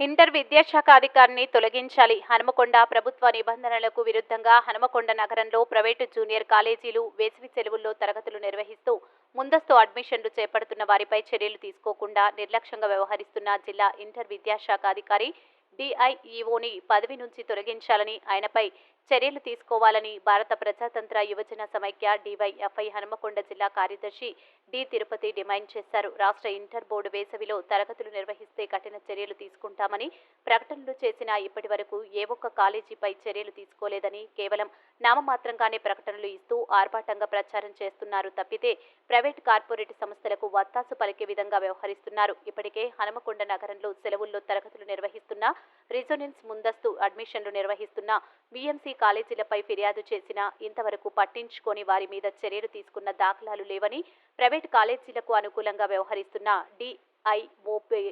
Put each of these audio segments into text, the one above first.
Inter విద్యాశాఖ అధికారిని తొలగించాలి. హనుమకొండ ప్రభుత్వ నిబంధనలకు విరుద్ధంగా హనుమకొండ నగరంలో ప్రైవేటు జూనియర్ కాలేజీలు వేసవి సెలవుల్లో తరగతులు నిర్వహిస్తూ ముందస్తు అడ్మిషన్లు చేపడుతున్న వారిపై చర్యలు తీసుకోకుండా నిర్లక్ష్యంగా వ్యవహరిస్తున్న జిల్లా ఇంటర్ విద్యాశాఖ అధికారి డిఐఈఓని పదవి నుంచి తొలగించాలని ఆయనపై చర్యలు తీసుకోవాలని భారత ప్రజాతంత్ర యువజన సమైక్య డివైఎఫ్ఐ హనుమకొండ జిల్లా కార్యదర్శి డి తిరుపతి డిమాండ్ చేశారు. రాష్ట్ర ఇంటర్ బోర్డు వేసవిలో తరగతులు నిర్వహిస్తే చర్యలు తీసుకుంటామని ప్రకటనలు చేసినా ఇప్పటి వరకు ఏ ఒక్క కాలేజీపై చర్యలు తీసుకోలేదని కేవలం నామమాత్రంగానే ప్రకటనలు ఇస్తూ ఆర్భాటంగా ప్రచారం చేస్తున్నారు తప్పితే ప్రైవేట్ కార్పొరేట్ సంస్థలకు వత్తాసు పలికే విధంగా వ్యవహరిస్తున్నారు. ఇప్పటికే హనుమకొండ నగరంలో సెలవుల్లో తరగతులు నిర్వహిస్తున్న రిజోనెన్స్ ముందస్తు అడ్మిషన్లు నిర్వహిస్తున్న బీఎంసీ కాలేజీలపై ఫిర్యాదు చేసినా ఇంతవరకు పట్టించుకొని వారి మీద చర్యలు తీసుకున్న దాఖలాలు లేవని ప్రైవేట్ కాలేజీలకు అనుకూలంగా వ్యవహరిస్తున్న డిఐఓపై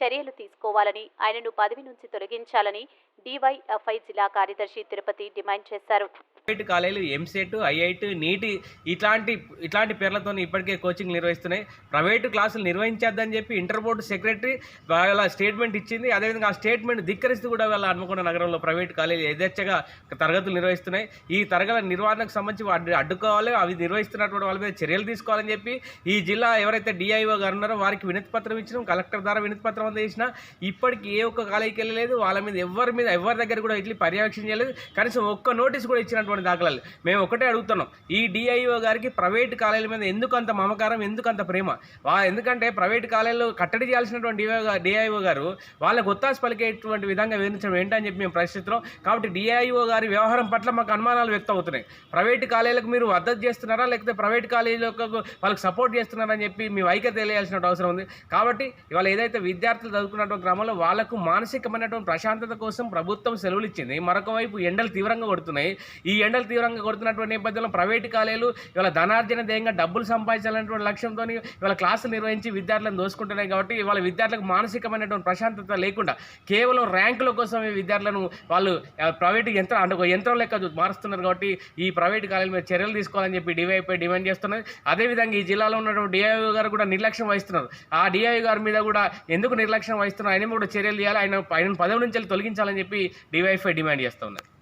చర్యలు తీసుకోవాలని ఆయనను పదవి నుంచి తొలగించాలని డివైఎఫ్ఐ జిల్లా కార్యదర్శి తిరుపతి డిమాండ్ చేశారు. ప్రైవేట్ కాలేజీలు ఎంసెట్ ఐఐట్ నీటి ఇట్లాంటి ఇట్లాంటి పేర్లతో ఇప్పటికే కోచింగ్ నిర్వహిస్తున్నాయి. ప్రైవేటు క్లాసులు నిర్వహించేద్దని చెప్పి ఇంటర్ బోర్డు సెక్రటరీ వాళ్ళ స్టేట్మెంట్ ఇచ్చింది. అదేవిధంగా ఆ స్టేట్మెంట్ ధిక్కరిస్తూ కూడా వాళ్ళ హన్మకొండ నగరంలో ప్రైవేట్ కాలేజీ యథేచ్ఛగా తరగతులు నిర్వహిస్తున్నాయి. ఈ తరగతుల నిర్వహణకు సంబంధించి అడ్డు అడ్డుకోవాలి. అవి నిర్వహిస్తున్నటువంటి వాళ్ళ మీద చర్యలు తీసుకోవాలని చెప్పి ఈ జిల్లా ఎవరైతే డిఐఓ గారు ఉన్నారో వారికి వినతి పత్రం ఇచ్చినాం. కలెక్టర్ ద్వారా వినతి పత్రం అందజేసినా ఇప్పటికి ఏ ఒక్క కాలేజీకి వెళ్ళలేదు. వాళ్ళ మీద ఎవరి మీద ఎవరి దగ్గర కూడా ఇట్లా పర్యవేక్షణ చేయలేదు. కనీసం ఒక్క నోటీస్ కూడా ఇచ్చినటువంటి దాఖలాలు మేము ఒకటే అడుగుతున్నాం. ఈ డిఐఓ గారికి ప్రైవేట్ కాలేజీల మీద ఎందుకు అంత మమకారం ఎందుకు అంత ప్రేమ? వా ఎందుకంటే ప్రైవేట్ కాలేజీలో కట్టడి చేయాల్సినటువంటి డిఐఓ డిఐఓ గారు వాళ్ళకు ఒత్తాసు పలికేటువంటి విధంగా వివరించడం ఏంటని చెప్పి మేము ప్రశ్నిస్తున్నాం. కాబట్టి డిఐఓ గారి వ్యవహారం పట్ల మాకు అనుమానాలు వ్యక్తం అవుతున్నాయి ప్రైవేట్ కాలేజీలకు మీరు మద్దతు చేస్తున్నారా? లేకపోతే ప్రైవేట్ కాలేజీలకు వాళ్ళకి సపోర్ట్ చేస్తున్నారని చెప్పి మీ వైఖరి తెలియాల్సిన అవసరం ఉంది. కాబట్టి ఇవాళ ఏదైతే విద్యార్థులు చదువుకున్నటువంటి క్రమంలో వాళ్ళకు మానసికమైనటువంటి ప్రశాంతత కోసం ప్రభుత్వం సెలవులు ఇచ్చింది మరొక వైపు ఎండలు తీవ్రంగా కొడుతున్నాయి. ఈ ఎండలు తీవ్రంగా కొడుతున్నటువంటి నేపథ్యంలో ప్రైవేటు కాలేజీలు ఇవాళ ధనార్జన ధ్యేయంగా డబ్బులు సంపాదించాలనేటువంటి లక్ష్యంతో ఇవాళ క్లాసులు నిర్వహించి విద్యార్థులను దోసుకుంటున్నాయి కాబట్టి ఇవాళ విద్యార్థులకు మానసికమైనటువంటి ప్రశాంతత లేకుండా కేవలం ర్యాంకుల కోసం ఈ విద్యార్థులను వాళ్ళు ప్రైవేటు ప్రైవేట్ యంత్రం అంటే ఒక యంత్రం లెక్క మారుస్తున్నారు కాబట్టి ఈ ప్రైవేటు కాలేజీల మీద చర్యలు తీసుకోవాలని చెప్పి డివైపై డిమాండ్ చేస్తున్నది అదేవిధంగా ఈ జిల్లాలో ఉన్నటువంటి డిఐఓ గారు కూడా నిర్లక్ష్యం వహిస్తున్నారు. ఆ డిఐఓ గారి మీద కూడా ఎందుకు నిర్లక్ష్యం వహిస్తున్నారు? ఆయన కూడా చర్యలు చేయాలి ఆయన ఆయన పదవి నుంచి తొలగించాలని చెప్పి డివైఫై డిమాండ్ చేస్తున్నారు